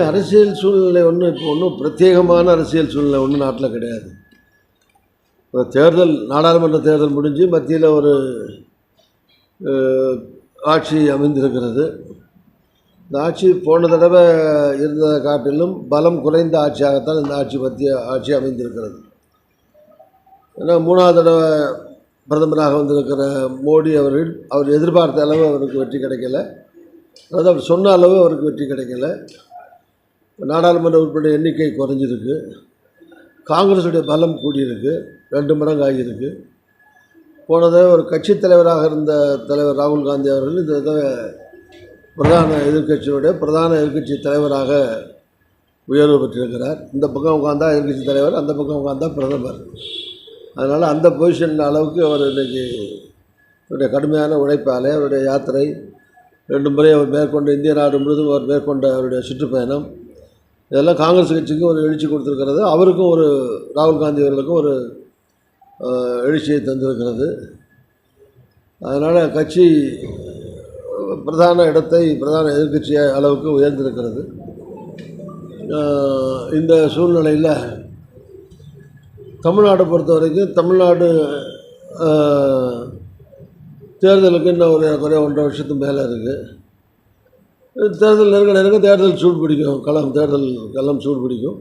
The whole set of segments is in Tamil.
அரசியல் சூழ்நிலை ஒன்றும் இப்போ ஒன்றும் பிரத்யேகமான அரசியல் சூழ்நிலை ஒன்றும் நாட்டில் கிடையாது. இப்போ தேர்தல் நாடாளுமன்ற தேர்தல் முடிஞ்சு மத்தியில் ஒரு ஆட்சி அமைந்திருக்கிறது. இந்த ஆட்சி போன தடவை இருந்ததை காட்டிலும் பலம் குறைந்த ஆட்சியாகத்தான் இந்த ஆட்சி மத்திய ஆட்சி அமைந்திருக்கிறது. ஏன்னா மூணாவது தடவை பிரதமராக வந்திருக்கிற மோடி அவர்கள் அவர் எதிர்பார்த்த அளவு அவருக்கு வெற்றி கிடைக்கல. அதாவது அவர் சொன்ன அளவு அவருக்கு வெற்றி கிடைக்கல. நாடாளுமன்ற உறுப்பினர் எண்ணிக்கை குறைஞ்சிருக்கு. காங்கிரஸுடைய பலம் கூடியிருக்கு. ரெண்டு மடங்கு ஆகியிருக்கு போனதை ஒரு கட்சி தலைவராக இருந்த தலைவர் ராகுல் காந்தி அவர்கள் இந்த பிரதான எதிர்க்கட்சியுடைய பிரதான எதிர்க்கட்சி தலைவராக உயர்வு பெற்றிருக்கிறார். இந்த பக்கம் உட்காந்தா எதிர்க்கட்சி தலைவர் அந்த பக்கம் உட்காந்தா பிரதமர். அதனால் அந்த பொசிஷன் அளவுக்கு அவர் இன்றைக்கி அவருடைய கடுமையான உழைப்பாலே அவருடைய யாத்திரை ரெண்டு முறை அவர் மேற்கொண்ட இந்திய நாடு முழுவதும் அவர் மேற்கொண்ட அவருடைய சுற்றுப்பயணம் இதெல்லாம் காங்கிரஸ் கட்சிக்கும் ஒரு எழுச்சி கொடுத்துருக்கிறது. அவருக்கும் ஒரு ராகுல் காந்தி அவர்களுக்கும் ஒரு எழுச்சியை தந்திருக்கிறது. அதனால் கட்சி பிரதான இடத்தை பிரதான எதிர்க்கட்சி அளவுக்கு உயர்ந்திருக்கிறது. இந்த சூழ்நிலையில் தமிழ்நாட்டை பொறுத்த வரைக்கும் தமிழ்நாடு தேர்தலுக்கு இன்னும் ஒரு குறைய ஒன்றரை வருஷத்துக்கு மேலே இருக்குது தேர்தல் நெருங்க நெருங்க தேர்தல் சூடு பிடிக்கும். களம் தேர்தல் களம் சூடு பிடிக்கும்.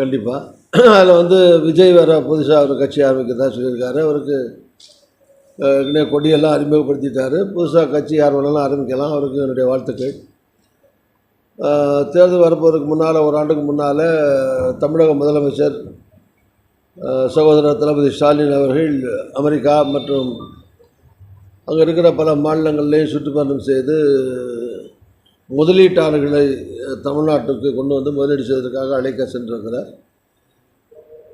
கண்டிப்பாக அதில் வந்து விஜய் வேறு புதுசாக ஒரு கட்சி ஆரம்பிக்கிறதா சொல்லியிருக்காரு. அவருக்கு ஏற்கனவே கொடியெல்லாம் அறிமுகப்படுத்திட்டாரு. புதுசாக கட்சி யார் வேணாலும் ஆரம்பிக்கலாம். அவருக்கு என்னுடைய வாழ்த்துக்கள். தேர்தல் வரப்போறதுக்கு முன்னால் ஒரு ஆண்டுக்கு முன்னால் தமிழக முதலமைச்சர் சகோதரர் தளபதி ஸ்டாலின் அவர்கள் அமெரிக்கா மற்றும் அங்கே இருக்கிற பல மாநிலங்கள்லேயும் சுற்றுப்பயணம் செய்து முதலீட்டாளர்களை தமிழ்நாட்டுக்கு கொண்டு வந்து முதலீடு செய்வதற்காக அழைக்க சென்றிருக்கிறார்.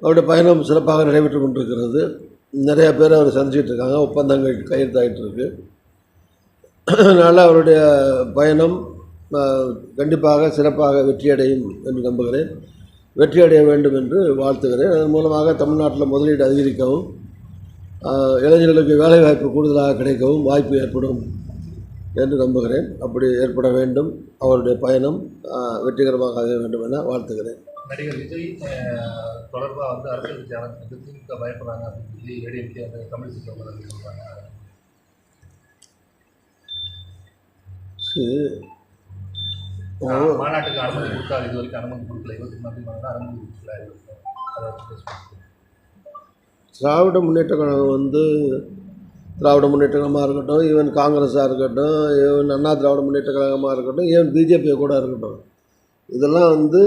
அவருடைய பயணம் சிறப்பாக நடைபெற்று கொண்டிருக்கிறது. நிறைய பேர் அவர் சந்திச்சிட்டு இருக்காங்க. ஒப்பந்தங்கள் கையெழுத்தாகிட்டு இருக்கு அதனால் அவருடைய பயணம் கண்டிப்பாக சிறப்பாக வெற்றியடையும் என்று நம்புகிறேன். வெற்றியடைய வேண்டும் என்று வாழ்த்துகிறேன். அதன் மூலமாக தமிழ்நாட்டில் முதலீடு அதிகரிக்கவும் இளைஞர்களுக்கு வேலைவாய்ப்பு கூடுதலாக கிடைக்கவும் வாய்ப்பு ஏற்படும். என்று நம்புகிறேன். அப்படி ஏற்பட வேண்டும். அவருடைய பயணம் வெற்றிகரமாக ஆக வேண்டும் என வாழ்த்துகிறேன். நடிகர் விஜய் அஹ், தொடர்பா வந்து அரசியல் கட்சி ஆரம்பிச்சு திமுக பயப்படுறாங்க அப்படின்னு சொல்லி ஏடிஎம்கே வந்து தமிழ் சரி. மா- மாநாட்டுக்கு அனுமதி கொடுத்தாரு இது வரைக்கும் அனுமதி கொடுக்கல. இருபத்தி மூணு அனுமதி கொடுக்கல. திராவிட முன்னேற்ற கழகம் வந்து திராவிட முன்னேற்ற கழகமாக இருக்கட்டும் ஈவன் காங்கிரஸாக இருக்கட்டும் ஈவன் அண்ணா திராவிட முன்னேற்ற கழகமாக இருக்கட்டும் ஈவன் பிஜேபியை கூட இருக்கட்டும். இதெல்லாம் வந்து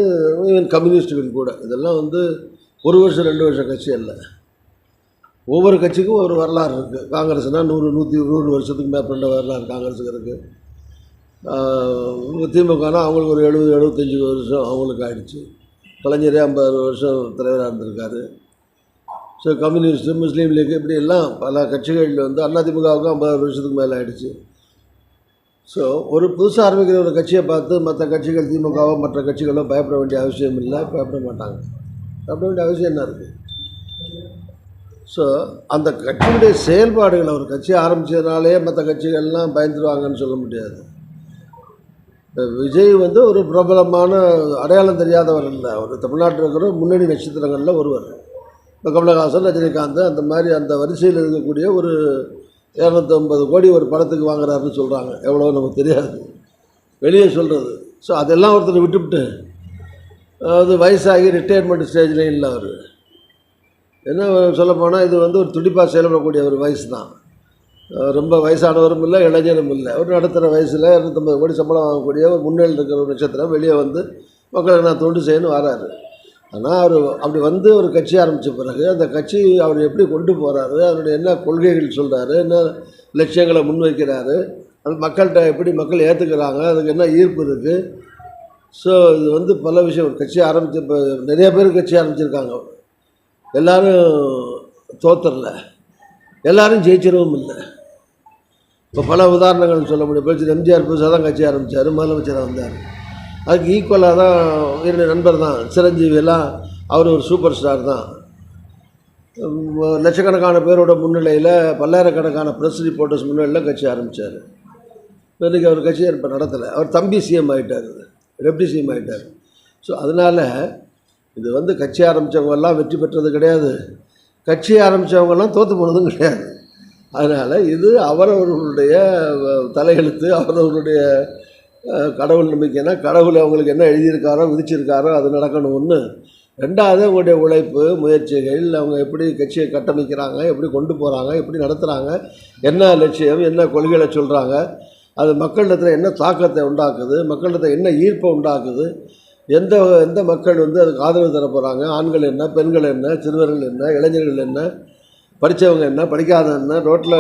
ஈவன் கம்யூனிஸ்டுகள் கூட. இதெல்லாம் வந்து ஒரு வருஷம் ரெண்டு வருஷம் கட்சி அல்ல. ஒவ்வொரு கட்சிக்கும் ஒரு வரலாறு இருக்குது காங்கிரஸ்னால் நூறு நூற்றி நூறு வருஷத்துக்கு மேற்பட்ட வரலாறு காங்கிரஸுக்கு இருக்குது திமுகனா அவங்களுக்கு ஒரு எழுபது எழுபத்தஞ்சி வருஷம் அவங்களுக்கு ஆயிடுச்சு. கலைஞரே ஐம்பது வருஷம் தலைவராக இருந்திருக்காரு. ஸோ கம்யூனிஸ்ட் முஸ்லீம் லீக் இப்படி எல்லாம் பல கட்சிகள் வந்து அதிமுகவுக்கும் ஐம்பது வருஷத்துக்கு மேலே ஆகிடுச்சு ஸோ ஒரு புதுசாக ஆரம்பிக்கிற ஒரு கட்சியை பார்த்து மற்ற கட்சிகள் திமுகவோ மற்ற கட்சிகளோ பயப்பட வேண்டிய அவசியம் இல்லை பயப்பட மாட்டாங்க. பயப்பட வேண்டிய அவசியம் என்ன இருக்குது ஸோ அந்த கட்சியுடைய செயல்பாடுகளை ஒரு கட்சி ஆரம்பித்ததுனாலே மற்ற கட்சிகள்லாம் பயந்துருவாங்கன்னு சொல்ல முடியாது. விஜய் வந்து ஒரு பிரபலமான அடையாளம் தெரியாதவர் இல்லை. அவர் தமிழ்நாட்டில் இருக்கிற முன்னணி நட்சத்திரங்களில் ஒருவர். இப்போ கமலஹாசன் ரஜினிகாந்த் அந்த மாதிரி அந்த வரிசையில் இருக்கக்கூடிய ஒரு இரநூத்தம்பது கோடி ஒரு படத்துக்கு வாங்குறாருன்னு சொல்கிறாங்க எவ்வளோ நமக்கு தெரியாது. வெளியே சொல்கிறது ஸோ அதெல்லாம் ஒருத்தர் விட்டுவிட்டு அது வயசாகி ரிட்டையர்மெண்ட் ஸ்டேஜ்லேயும் இல்லை அவர். என்ன சொல்லப்போனால் இது வந்து ஒரு துடிப்பாக செயல்படக்கூடிய ஒரு வயசு தான் ரொம்ப வயசானவரும் இல்லை இளைஞரும் இல்லை. ஒரு நடத்துகிற வயசில் இரநூத்தம்பது கோடி சம்பளம் வாங்கக்கூடிய ஒரு முன்னேறி இருக்கிற ஒரு நட்சத்திரம் வெளியே வந்து மக்களுக்கு நான் தொண்டு செய்யணும்னு வராரு. ஆனால் அவர் அப்படி வந்து ஒரு கட்சி ஆரம்பித்த பிறகு அந்த கட்சி அவர் எப்படி கொண்டு போகிறாரு அவருடைய என்ன கொள்கைகள் சொல்கிறாரு என்ன லட்சியங்களை முன்வைக்கிறாரு அது மக்கள்கிட்ட எப்படி மக்கள் ஏற்றுக்கிறாங்க அதுக்கு என்ன ஈர்ப்பு இருக்குது ஸோ இது வந்து பல விஷயம். ஒரு கட்சி ஆரம்பித்து இப்போ நிறைய பேர் கட்சி ஆரம்பிச்சிருக்காங்க. எல்லோரும் தோத்தரல. எல்லாரும் ஜெயிச்சிடவும் இல்லை. இப்போ பல உதாரணங்கள் சொல்ல முடியும். இப்போ எம்ஜிஆர் புதுசாக தான் கட்சி ஆரம்பித்தார் முதலமைச்சராக வந்தார். அதுக்கு ஈக்குவலாக தான் என்னுடைய நண்பர் தான் சிரஞ்சீவியெல்லாம் அவர் ஒரு சூப்பர் ஸ்டார் தான். லட்சக்கணக்கான பேரோட முன்னிலையில் பல்லாயிரக்கணக்கான ப்ரெஸ் ரிப்போர்ட்டர்ஸ் முன்னிலையில் கட்சி ஆரம்பித்தார் இன்றைக்கி அவர் கட்சியை இப்போ நடத்தலை. அவர் தம்பி சிஎம் ஆகிட்டார் டெப்டி சிஎம் ஆகிட்டார் ஸோ அதனால் இது வந்து கட்சி ஆரம்பித்தவங்கெல்லாம் வெற்றி பெற்றது கிடையாது. கட்சி ஆரம்பித்தவங்கெல்லாம் தோற்று போனதும் கிடையாது. அதனால் இது அவரவர்களுடைய தலையெழுத்து அவரவர்களுடைய கடவுள் நம்பிக்கைன்னா கடவுள் அவங்களுக்கு என்ன எழுதியிருக்காரோ விதிச்சிருக்காரோ அது நடக்கணும் ஒன்று ரெண்டாவது அவங்களுடைய உழைப்பு முயற்சிகள் அவங்க எப்படி கட்சியை கட்டமைக்கிறாங்க எப்படி கொண்டு போகிறாங்க எப்படி நடத்துகிறாங்க என்ன லட்சியம் என்ன கொள்கைகளை சொல்கிறாங்க அது மக்களிடத்தில் என்ன தாக்கத்தை உண்டாக்குது மக்களிடத்தில் என்ன ஈர்ப்பை உண்டாக்குது எந்த எந்த மக்கள் வந்து அதுக்கு ஆதரவு தர போகிறாங்க ஆண்கள் என்ன பெண்கள் என்ன சிறுவர்கள் என்ன இளைஞர்கள் என்ன படித்தவங்க என்ன படிக்காத என்ன ரோட்டில்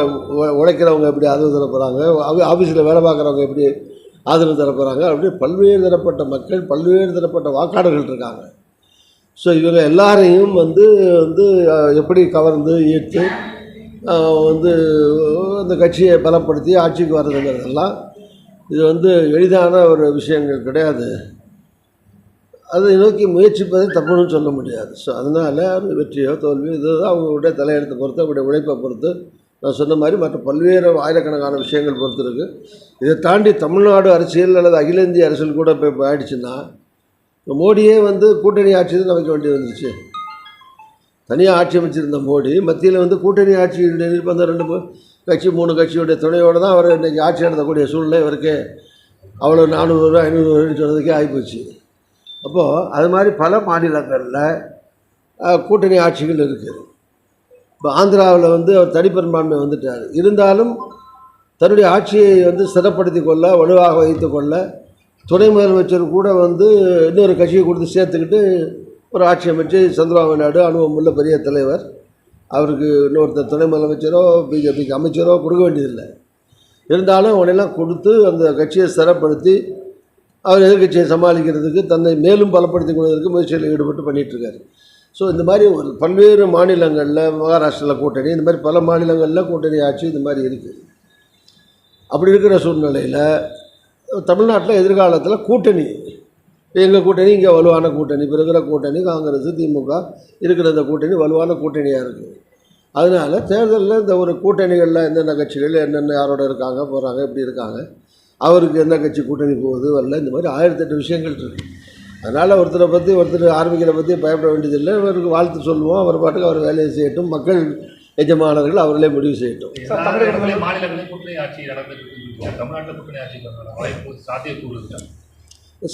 உழைக்கிறவங்க எப்படி ஆதரவு தர போகிறாங்க ஆஃபீஸில் வேலை பார்க்குறவங்க எப்படி ஆதரவு தரப்போகிறாங்க அப்படியே அப்படி பல்வேறு தரப்பட்ட மக்கள் பல்வேறு தரப்பட்ட வாக்காளர்கள் இருக்காங்க. ஸோ இவங்க எல்லாரையும் வந்து வந்து எப்படி கவர்ந்து ஈர்த்து வந்து அந்த கட்சியை பலப்படுத்தி ஆட்சிக்கு வர்றதுங்கிறதெல்லாம் இது வந்து எளிதான ஒரு விஷயங்கள் கிடையாது. அதை நோக்கி முயற்சிப்பதை தப்புன்னு சொல்ல முடியாது. ஸோ அதனால் வெற்றியோ தோல்வியோ இதுதான் அவங்களுடைய தலையெழுத்தை பொறுத்து அவங்களுடைய உழைப்பை பொறுத்து நான் சொன்ன மாதிரி மற்ற பல்வேறு ஆயிரக்கணக்கான விஷயங்கள் பொறுத்து இருக்குது இதை தாண்டி தமிழ்நாடு அரசியல் அல்லது அகில இந்திய அரசியல் கூட இப்போ இப்போ ஆயிடுச்சுன்னா மோடியே வந்து கூட்டணி ஆட்சி தான் அமைக்க வேண்டி வந்துச்சு தனியாக ஆட்சி அமைச்சிருந்த மோடி மத்தியில் வந்து கூட்டணி ஆட்சியுடைய நிர்பந்தம் ரெண்டு கட்சி மூணு கட்சியுடைய துணையோடு தான் அவர் இன்றைக்கி ஆட்சி நடத்தக்கூடிய சூழ்நிலை இவருக்கு அவ்வளோ நானூறு ஐநூறு சொன்னதுக்கே ஆகிப்போச்சு அப்போது அது மாதிரி பல மாநிலங்களில் கூட்டணி ஆட்சிகள் இருக்குது இப்போ ஆந்திராவில் வந்து அவர் தனிப்பெரும்பான்மை வந்துட்டார். இருந்தாலும் தன்னுடைய ஆட்சியை வந்து ஸ்திரப்படுத்தி கொள்ள வலுவாக வைத்து கொள்ள துணை முதலமைச்சர் கூட வந்து இன்னொரு கட்சியை கொடுத்து சேர்த்துக்கிட்டு ஒரு ஆட்சி அமைச்சு சந்திரபாபு நாயுடு அனுபவம் உள்ள பெரிய தலைவர். அவருக்கு இன்னொருத்தர் துணை முதலமைச்சரோ பிஜேபிக்கு அமைச்சரோ கொடுக்க வேண்டியதில்லை. இருந்தாலும் அவனையெல்லாம் கொடுத்து அந்த கட்சியை ஸ்திரப்படுத்தி அவர் எதிர்க்கட்சியை சமாளிக்கிறதுக்கு தன்னை மேலும் பலப்படுத்திக் கொள்வதற்கு முயற்சியில் ஈடுபட்டு பண்ணிகிட்ருக்காரு ஸோ இந்த மாதிரி ஒரு பல்வேறு மாநிலங்களில் மகாராஷ்டிராவில் கூட்டணி இந்த மாதிரி பல மாநிலங்களில் கூட்டணி ஆட்சி இந்த மாதிரி இருக்குது அப்படி இருக்கிற சூழ்நிலையில் தமிழ்நாட்டில் எதிர்காலத்தில் கூட்டணி எங்கள் கூட்டணி இங்கே வலுவான கூட்டணி இப்போ இருக்கிற கூட்டணி காங்கிரஸ் திமுக இருக்கிற இந்த கூட்டணி வலுவான கூட்டணியாக இருக்குது அதனால் தேர்தலில் இந்த ஒரு கூட்டணிகளில் என்னென்ன கட்சிகள் என்னென்ன யாரோட இருக்காங்க போகிறாங்க எப்படி இருக்காங்க அவருக்கு என்ன கட்சி கூட்டணி போகுது வரல இந்த மாதிரி ஆயிரத்தெட்டு விஷயங்கள் இருக்குது அதனால் ஒருத்தரை பற்றி ஒருத்தர் ஆரம்பிக்கிற பற்றி பயப்பட வேண்டியதில்லை. அவருக்கு வாழ்த்து சொல்லுவோம். அவர் பாட்டுக்கு அவர் வேலையை செய்யட்டும். மக்கள் எஜமானர்கள் அவர்களே முடிவு செய்யட்டும்.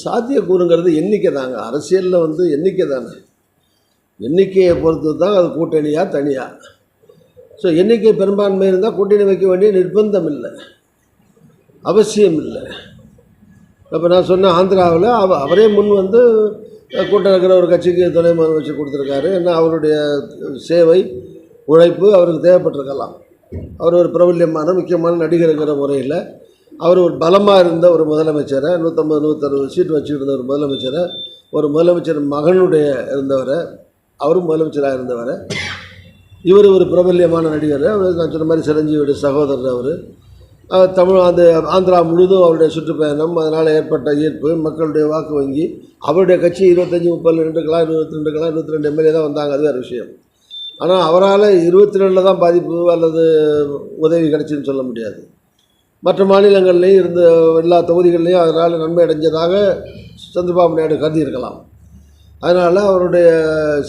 சாத்தியக்கூறுங்கிறது எண்ணிக்கை தாங்க அரசியலில் வந்து எண்ணிக்கை தானே எண்ணிக்கையை பொறுத்து தான் அது கூட்டணியாக தனியாக ஸோ எண்ணிக்கை பெரும்பான்மை இருந்தால் கூட்டணி வைக்க வேண்டிய நிர்பந்தம் இல்லை. அவசியம் இல்லை. இப்போ நான் சொன்ன ஆந்திராவில் அவ அவரே முன் வந்து கூட்டம் இருக்கிற ஒரு கட்சிக்கு துணை முதலமைச்சர் கொடுத்துருக்காரு. ஏன்னா அவருடைய சேவை உழைப்பு அவருக்கு தேவைப்பட்டிருக்கலாம். அவர் ஒரு பிரபல்யமான முக்கியமான நடிகருங்கிற முறையில் அவர் ஒரு பலமாக இருந்த ஒரு முதலமைச்சரை நூற்றம்பது நூற்றறுபது சீட் வச்சுருந்த ஒரு முதலமைச்சரை ஒரு முதலமைச்சர் மகனுடைய இருந்தவரை அவரும் முதலமைச்சராக இருந்தவரை இவர் ஒரு பிரபல்யமான நடிகர். அவர் நான் சொன்ன மாதிரி சிரஞ்சீவியுடைய சகோதரர் அவர். தமிழ் அந்த ஆந்திரா முழுதும் அவருடைய சுற்றுப்பயணம். அதனால் ஏற்பட்ட ஈர்ப்பு மக்களுடைய வாக்கு வங்கி. அவருடைய கட்சி இருபத்தஞ்சி முப்பது ரெண்டுக்கெல்லாம் இருபத்தி ரெண்டுக்கெல்லாம் இருபத்தி ரெண்டு எம்எல்ஏ தான் வந்தாங்க. அது வேறு விஷயம். ஆனால் அவரால் இருபத்தி ரெண்டில் தான் பாதிப்பு அல்லது உதவி கிடைச்சின்னு சொல்ல முடியாது. மற்ற மாநிலங்கள்லேயும் இருந்த எல்லா தொகுதிகள்லையும் அதனால் நன்மை அடைஞ்சதாக சந்திரபாபு நாயுடு கருதி இருக்கலாம் அதனால் அவருடைய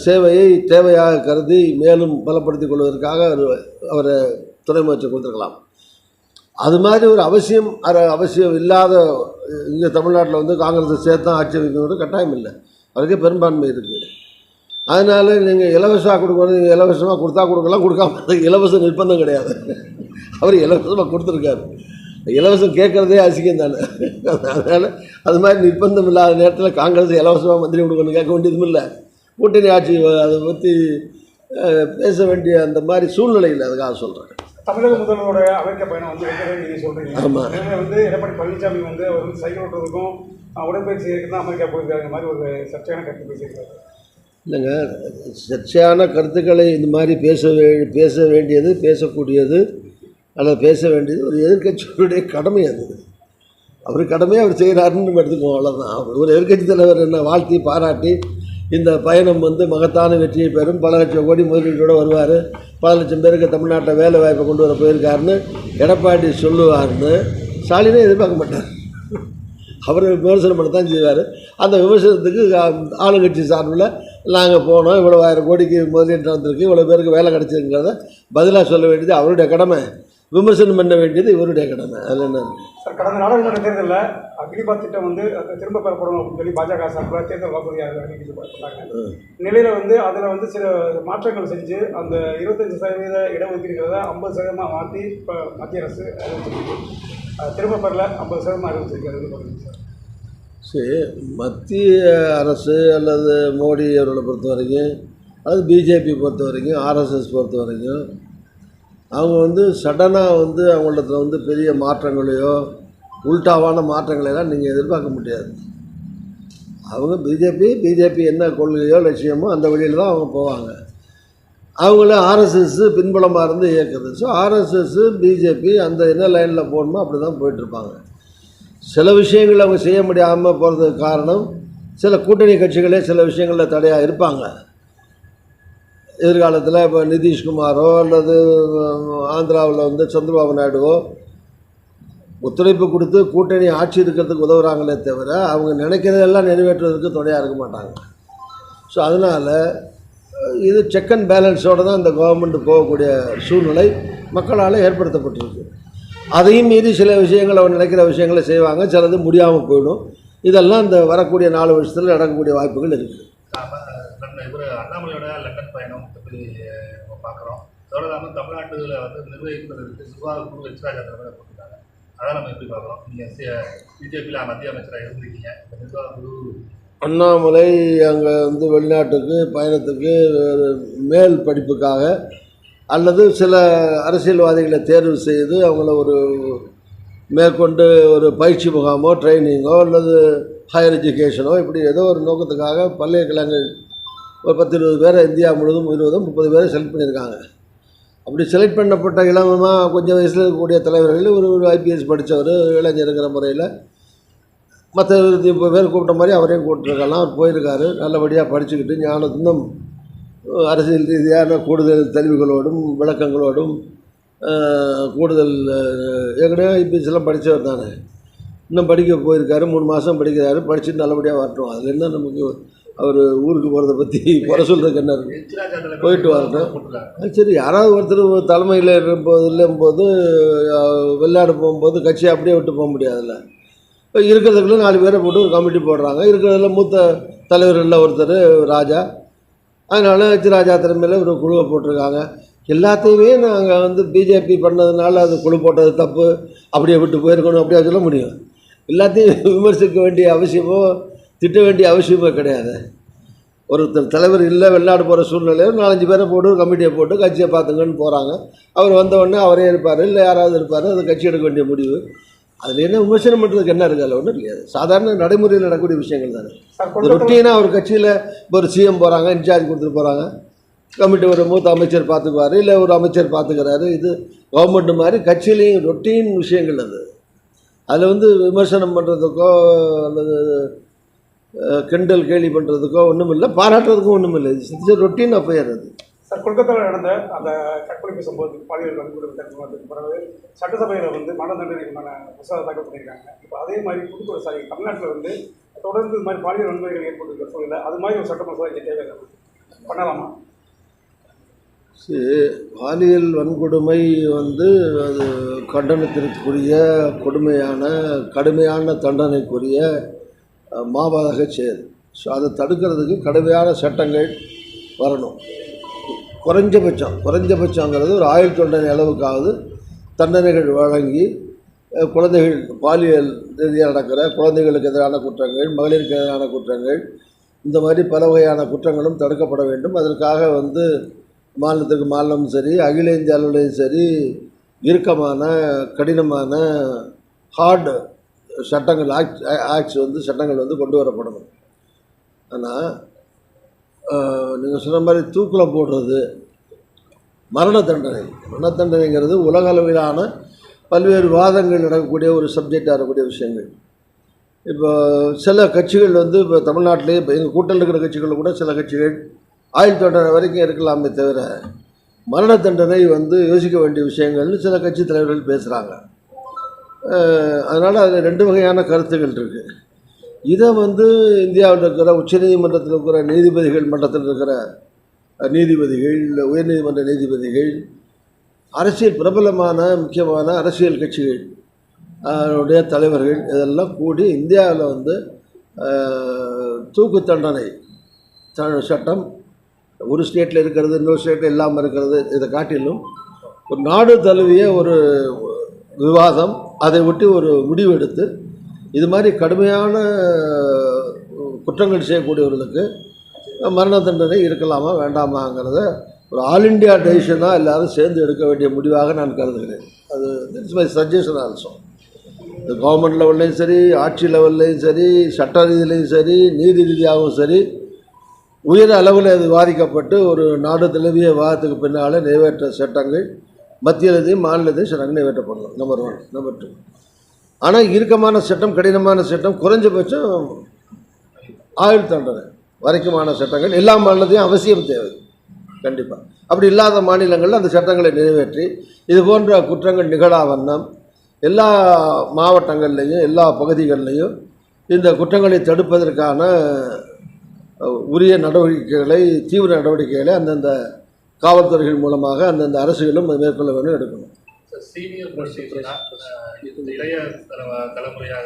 சேவையை தேவையாக கருதி மேலும் பலப்படுத்திக் கொள்வதற்காக அவர் அவரை துணை முயற்சி கொடுத்துருக்கலாம். அது மாதிரி ஒரு அவசியம் அது அவசியம் இல்லாத இங்கே தமிழ்நாட்டில் வந்து காங்கிரஸை சேர்த்து தான் ஆட்சி வைக்கணும் கட்டாயம் இல்லை. அதுக்கே பெரும்பான்மை இருக்குது அதனால் நீங்கள் இலவசமாக கொடுக்கணும் நீங்கள் இலவசமாக கொடுத்தா கொடுக்கலாம் கொடுக்காம இலவச நிர்பந்தம் கிடையாது. அவர் இலவசமாக கொடுத்துருக்காரு. இலவசம் கேட்குறதே அசிங்கம் தானே. அதனால் அது மாதிரி நிர்பந்தம் இல்லாத நேரத்தில் காங்கிரஸ் இலவசமாக மந்திரி கொடுக்கணும் கேட்க வேண்டியதும் இல்லை. கூட்டணி ஆட்சி அதை பற்றி பேச வேண்டிய அந்த மாதிரி சூழ்நிலை இல்லை அதுக்காக சொல்கிறேன் தமிழக முதல்வரோட அமெரிக்க பயணம் வந்து வெற்றி நீங்க சொல்றீங்க. ஆமா. எனவே வந்து எடப்பாடி பழனிசாமி வந்து அவர் வந்து சைக்கிள் ஓட்டுறதுக்கும் உடற்பயிற்சி தான் அமெரிக்கா போயிருக்காங்க மாதிரி ஒரு சர்ச்சையான கருத்து பேசியிருக்காரு. இல்லைங்க. சர்ச்சையான கருத்துக்களை இந்த மாதிரி பேச வே பேச வேண்டியது பேசக்கூடியது அல்லது பேச வேண்டியது ஒரு எதிர்க்கட்சியுடைய கடமை அது. அவர் கடமையை அவர் செய்கிறாருன்னு எடுத்துக்குவோம். அவ்வளோதான் ஒரு எதிர்க்கட்சி தலைவர் என்ன வாழ்த்தி பாராட்டி இந்த பயணம் வந்து மகத்தான வெற்றியை பெறும். பல லட்சம் கோடி முதலீட்டோடு வருவார். பல லட்சம் பேருக்கு தமிழ்நாட்டை வேலை வாய்ப்பை கொண்டு வர போயிருக்காருன்னு எடப்பாடி சொல்லுவார்னு ஸ்டாலினே எதிர்பார்க்க மாட்டார். அவர் விமர்சனம் பண்ண தான் செய்வார். அந்த விமர்சனத்துக்கு ஆளுங்கட்சி சார்பில் நாங்கள் போனோம். இவ்வளோ ஆயிரம் கோடிக்கு முதலீட்டு நடந்திருக்கு. இவ்வளோ பேருக்கு வேலை கிடச்சிருங்கிறத பதிலாக சொல்ல வேண்டியது அவருடைய கடமை. விமர்சனம் பண்ண வேண்டியது இவருடைய கடமை. அதில் என்ன? சார் கடந்த நாடாளுமன்ற தேர்தலில் அக்னிபாத் திட்டம் வந்து அது திரும்ப பெறப்படும் அப்படின்னு சொல்லி பாஜக சார்பில் தேர்தல் வாக்குறுதியாக அறிவிக்கப்பட்டாங்க நிலையில் வந்து அதில் வந்து சில மாற்றங்கள் செஞ்சு அந்த இருபத்தஞ்சு சதவீத இடஒதுக்கீடுகிறத ஐம்பது சதவீதமாக மாற்றி இப்போ மத்திய அரசு அது திரும்ப பெறல ஐம்பது சதவீதமாக அது சார். சரி மத்திய அரசு அல்லது மோடி அவர்களை பொறுத்த வரைக்கும் அல்லது பிஜேபி பொறுத்த வரைக்கும் ஆர்எஸ்எஸ் பொறுத்த வரைக்கும் அவங்க வந்து சடனாக வந்து அவங்கள்ட்ட வந்து பெரிய மாற்றங்களையோ உல்டாவான மாற்றங்களையெல்லாம் நீங்கள் எதிர்பார்க்க முடியாது. அவங்க பிஜேபி பிஜேபி என்ன கொள்கையோ லட்சியமோ அந்த வழியில் தான் அவங்க போவாங்க. அவங்கள ஆர்எஸ்எஸ் பின்புலமாக இருந்து இயக்குது ஸோ ஆர்எஸ்எஸ் பிஜேபி அந்த என்ன லைனில் போகணுமோ அப்படி தான் போயிட்டுருப்பாங்க. சில விஷயங்கள் அவங்க செய்ய முடியாமல் போகிறதுக்கு காரணம் சில கூட்டணி கட்சிகளே சில விஷயங்களில் தடையாக இருப்பாங்க. எதிர்காலத்தில் இப்போ நிதிஷ்குமாரோ அல்லது ஆந்திராவில் வந்து சந்திரபாபு நாயுடுவோ ஒத்துழைப்பு கொடுத்து கூட்டணி ஆட்சி இருக்கிறதுக்கு உதவுறாங்களே தவிர அவங்க நினைக்கிறதெல்லாம் நிறைவேற்றுவதற்கு துணையாக இருக்க மாட்டாங்க. ஸோ அதனால் இது செக் அண்ட் பேலன்ஸோடு தான் இந்த கவர்மெண்ட் போகக்கூடிய சூழ்நிலை மக்களால் ஏற்படுத்தப்பட்டிருக்கு. அதையும் மீறி சில விஷயங்கள் அவர் நினைக்கிற விஷயங்களை செய்வாங்க சிலது முடியாமல் போயிடும். இதெல்லாம் இந்த வரக்கூடிய நாலு வருஷத்தில் நடக்கக்கூடிய வாய்ப்புகள் இருக்குது இவர் அண்ணாமலையோட லண்டன் பயணம் பற்றி நம்ம பார்க்குறோம். அதோட இல்லாமல் தமிழ்நாட்டில் வந்து நிர்வகிப்பதற்கு நிர்வாக குழு எச்ராஜா தலைமையில் போட்டிருக்காங்க. அதை நம்ம எப்படி பார்க்குறோம்? நீங்கள் பிஜேபியில் மத்திய அமைச்சராக இருந்திருக்கீங்க. இந்த நிர்வாக குழு அண்ணாமலை அங்கே வந்து வெளிநாட்டுக்கு பயணத்துக்கு மேல் படிப்புக்காக அல்லது சில அரசியல்வாதிகளை தேர்வு செய்து அவங்கள ஒரு மேற்கொண்டு ஒரு பயிற்சி முகாமோ ட்ரைனிங்கோ அல்லது ஹையர் எஜுகேஷனோ இப்படி ஏதோ ஒரு நோக்கத்துக்காக பல்கலைக்கழகங்கள் ஒரு பத்து இருபது பேரை இந்தியா முழுவதும் இருபதும் முப்பது பேரை செலக்ட் பண்ணியிருக்காங்க. அப்படி செலக்ட் பண்ணப்பட்ட இளமமாக கொஞ்சம் வயசில் இருக்கக்கூடிய தலைவர்கள் ஒரு ஒரு ஐபிஎஸ் படித்தவர் இளைஞருங்கிற முறையில் மற்ற இப்போ பேர் கூப்பிட்ட மாதிரி அவரையும் கூப்பிட்டுருக்கலாம். அவர் போயிருக்காரு. நல்லபடியாக படிச்சுக்கிட்டு ஞான இன்னும் அரசியல் ரீதியான கூடுதல் தெளிவுகளோடும் விளக்கங்களோடும் கூடுதல் ஏற்கனவே ஐபிஎஸ்லாம் படித்தவர் தானே. இன்னும் படிக்க போயிருக்காரு. மூணு மாதம் படிக்கிறாரு. படிச்சுட்டு நல்லபடியாக வரட்டும். அதில் என்ன நமக்கு அவர் ஊருக்கு போகிறத பற்றி குறை சொல்கிறதுக்கு என்ன இருக்குது போயிட்டு வரட்டும். சரி யாராவது ஒருத்தர் தலைமையில் இருக்கும்போது இல்லும்போது வெளிநாடு போகும்போது கட்சியை அப்படியே விட்டு போக முடியாதுல்ல. இப்போ இருக்கிறதுக்குள்ள நாலு பேரை போட்டு ஒரு கமிட்டி போடுறாங்க. இருக்கிறதுல மூத்த தலைவர்களில் ஒருத்தர் ராஜா. அதனால் வச்சு ராஜா தலைமையில் ஒரு குழுவை போட்டிருக்காங்க. எல்லாத்தையுமே நாங்கள் வந்து பிஜேபி பண்ணதுனால அது குழு போட்டது தப்பு. அப்படியே விட்டு போயிருக்கணும் அப்படியே சொல்ல முடியும். எல்லாத்தையும் விமர்சிக்க வேண்டிய அவசியமோ திட்ட வேண்டிய அவசியமோ கிடையாது. ஒருத்தர் தலைவர் இல்லை வெளிநாடு போகிற சூழ்நிலையில் நாலஞ்சு பேரை போட்டு ஒரு கமிட்டியை போட்டு கட்சியை பார்த்துங்கன்னு போகிறாங்க அவர் வந்த உடனே அவரே இருப்பார் இல்லை யாராவது இருப்பார் அது கட்சி எடுக்க வேண்டிய முடிவு. அதில் என்ன விமர்சனம் பண்ணுறதுக்கு என்ன இருக்குது அதில் ஒன்றும் இல்லையா சாதாரண நடைமுறையில் நடக்கக்கூடிய விஷயங்கள் தானே. ரொட்டீனாக ஒரு கட்சியில் இப்போ ஒரு சிஎம் போகிறாங்க இன்சார்ஜ் கொடுத்துட்டு போகிறாங்க கமிட்டி ஒரு மூத்த அமைச்சர் பார்த்துக்குவார் இல்லை ஒரு அமைச்சர் பார்த்துக்கிறாரு. இது கவர்மெண்ட் மாதிரி கட்சியிலையும் ரொட்டீன் விஷயங்கள் அது. அதில் வந்து விமர்சனம் பண்ணுறதுக்கோ அல்லது கிண்டல் கேலி பண்ணுறதுக்கோ ஒன்றும் இல்லை பாராட்டுறதுக்கும் ஒன்றும் இல்லை இது ரொட்டீன் அஃபையர் அது சார் கொல்கத்தாவில் நடந்த அந்த கற்பழிப்பு சம்பவத்துக்கு பாலியல் வன்கொடுமை சம்பவத்துக்கு பிறகு சட்டசபையில் வந்து மரண தண்டனைக்கான தாக்கல் பண்ணியிருக்காங்க. இப்போ அதே மாதிரி புதுக்கோட்டை சாரி தமிழ்நாட்டில் வந்து தொடர்ந்து இது மாதிரி பாலியல் வன்முறைகள் ஏற்பட்டிருக்கிற சூழலில் அது மாதிரி ஒரு சட்ட மசோதா இங்கே தேவையில்லை. பண்ணலாமா? சரி, பாலியல் வன்கொடுமை வந்து அது கண்டனத்திற்குரிய கொடுமையான கடுமையான தண்டனைக்குரிய மாபாதக செயல் ஸோ அதை தடுக்கிறதுக்கு கடுமையான சட்டங்கள் வரணும். குறைஞ்சபட்சம் குறைஞ்சபட்சங்கிறது ஒரு ஆயுள் தண்டனை அளவுக்காவது தண்டனைகள் வழங்கி குழந்தைகள் பாலியல் ரீதியாக நடக்கிற குழந்தைகளுக்கு எதிரான குற்றங்கள் மகளிருக்கு எதிரான குற்றங்கள் இந்த மாதிரி பல வகையான குற்றங்களும் தடுக்கப்பட வேண்டும். அதற்காக வந்து மாநிலத்துக்கு மாநிலமும் சரி அகில இந்திய அளவுலையும் சரி இறுக்கமான கடினமான ஹார்டு சட்டங்கள் ஆக்ட் ஆக்ட்ஸ் வந்து சட்டங்கள் வந்து கொண்டு வரப்படணும். ஆனால் நீங்கள் சொன்ன மாதிரி தூக்கில் போடுறது மரண தண்டனை. மரண தண்டனைங்கிறது உலக அளவிலான பல்வேறு வாதங்கள் நடக்கக்கூடிய ஒரு சப்ஜெக்டாக இருக்கக்கூடிய விஷயங்கள். இப்போ சில கட்சிகள் வந்து இப்போ தமிழ்நாட்டிலே இப்போ எங்கள் கூட்டத்தில் இருக்கிற கட்சிகளில் கூட சில கட்சிகள் ஆயுள் தண்டனை வரைக்கும் இருக்கலாமே தவிர மரண தண்டனை வந்து யோசிக்க வேண்டிய விஷயங்கள்னு சில கட்சி தலைவர்கள் பேசுகிறாங்க அதனால் அதில் ரெண்டு வகையான கருத்துக்கள் இருக்குது இதை வந்து இந்தியாவில் இருக்கிற உச்சநீதிமன்றத்தில் இருக்கிற நீதிபதிகள் மன்றத்தில் இருக்கிற நீதிபதிகள் உயர்நீதிமன்ற நீதிபதிகள் அரசியல் பிரபலமான முக்கியமான அரசியல் கட்சிகள் அதனுடைய தலைவர்கள் இதெல்லாம் கூடி இந்தியாவில் வந்து தூக்கு தண்டனை த- சட்டம் ஒரு ஸ்டேட்டில் இருக்கிறது இன்னொரு ஸ்டேட்டில் இல்லாமல் இருக்கிறது இதை காட்டிலும் ஒரு நாடு தழுவிய ஒரு விவாதம் அதை ஒட்டி ஒரு முடிவு எடுத்து இது மாதிரி கடுமையான குற்றங்கள் செய்யக்கூடியவர்களுக்கு மரண தண்டனை இருக்கலாமா வேண்டாமாங்கிறத ஒரு ஆல் இண்டியா டெசிஷனாக எல்லாரும் சேர்ந்து எடுக்க வேண்டிய முடிவாக நான் கருதுகிறேன். அது இட்ஸ் மை சஜஷன் ஆல்சோ இந்த கவர்மெண்ட் லெவல்லையும் சரி ஆட்சி லெவல்லையும் சரி சட்ட ரீதியிலையும் சரி நீதி ரீதியாகவும் சரி உயர் அளவில் அது விவாதிக்கப்பட்டு ஒரு நாடு தழுவிய விவாதத்துக்கு பின்னால் நிறைவேற்ற சட்டங்கள் மத்தியிலதையும் மாநிலத்தையும் சட்டங்கள் நிறைவேற்றப்படலாம் நம்பர் ஒன் நம்பர் டூ ஆனால் இறுக்கமான சட்டம் கடினமான சட்டம் குறைஞ்சபட்சம் ஆயுள் தண்டனை வரைக்குமான சட்டங்கள் எல்லா மாநிலத்தையும் அவசியம் தேவை. கண்டிப்பாக அப்படி இல்லாத மாநிலங்களில் அந்த சட்டங்களை நிறைவேற்றி இது போன்ற குற்றங்கள் நிகழா வண்ணம் எல்லா மாவட்டங்கள்லேயும் எல்லா பகுதிகளிலையும் இந்த குற்றங்களை தடுப்பதற்கான உரிய நடவடிக்கைகளை தீவிர நடவடிக்கைகளை அந்தந்த காவல்துறைகள் மூலமாக அந்தந்த அரசுகளும் மேற்கொள்ள வேண்டும் எடுக்கணும். சீனியர் இளைய தலைமுறையாக?